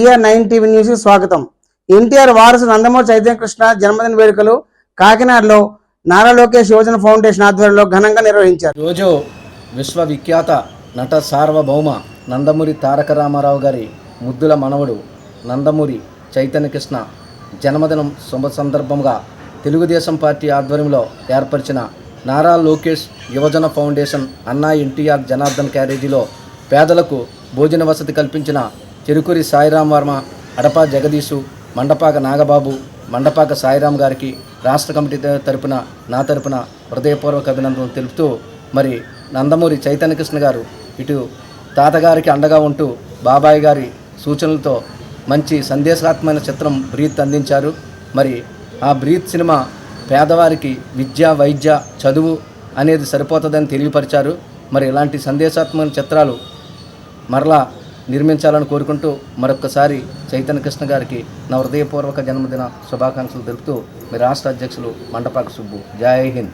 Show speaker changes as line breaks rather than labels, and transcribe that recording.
TR nine TV news స్వాగతం. ఎన్టీఆర్ వారసు నందమూరి చైతన్య కృష్ణ జన్మదిన వేడుకలు కాకినాడలో నారా లోకేష్ యువజన ఫౌండేషన్ ఆధ్వర్యంలో ఘనంగా నిర్వహించారు.
రోజు విశ్వవిఖ్యాత నట సార్వభౌమ నందమూరి తారక రామారావు గారి ముద్దుల మనవడు నందమూరి చైతన్యకృష్ణ జన్మదినం శుభ సందర్భంగా తెలుగుదేశం పార్టీ ఆధ్వర్యంలో ఏర్పరిచిన నారా లోకేష్ యువజన ఫౌండేషన్ అన్నా ఎన్టీఆర్ జనార్దన్ క్యారేజీలో పేదలకు భోజన వసతి కల్పించిన తిరుకురి సాయిరాం వర్మ అడపా జగదీశు మండపాక నాగబాబు మండపాక సాయిరాం గారికి రాష్ట్ర కమిటీ తరపున నా తరపున హృదయపూర్వక అభినందనలు తెలుపుతూ మరి నందమూరి చైతన్యకృష్ణ గారు ఇటు తాతగారికి అండగా ఉంటూ బాబాయ్ గారి సూచనలతో మంచి సందేశాత్మకమైన చిత్రం బ్రీత్ అందించారు. మరి ఆ బ్రీత్ సినిమా పేదవారికి విద్య వైద్య చదువు అనేది సరిపోతుందని తెలియపరిచారు. మరి ఇలాంటి సందేశాత్మక చిత్రాలు మరలా నిర్మించాలని కోరుకుంటూ మరొకసారి చైతన్య కృష్ణ గారికి నా హృదయపూర్వక జన్మదిన శుభాకాంక్షలు తెలుపుతూ మీ రాష్ట్ర అధ్యక్షులు మండపాక సుబ్బు. జై హింద్.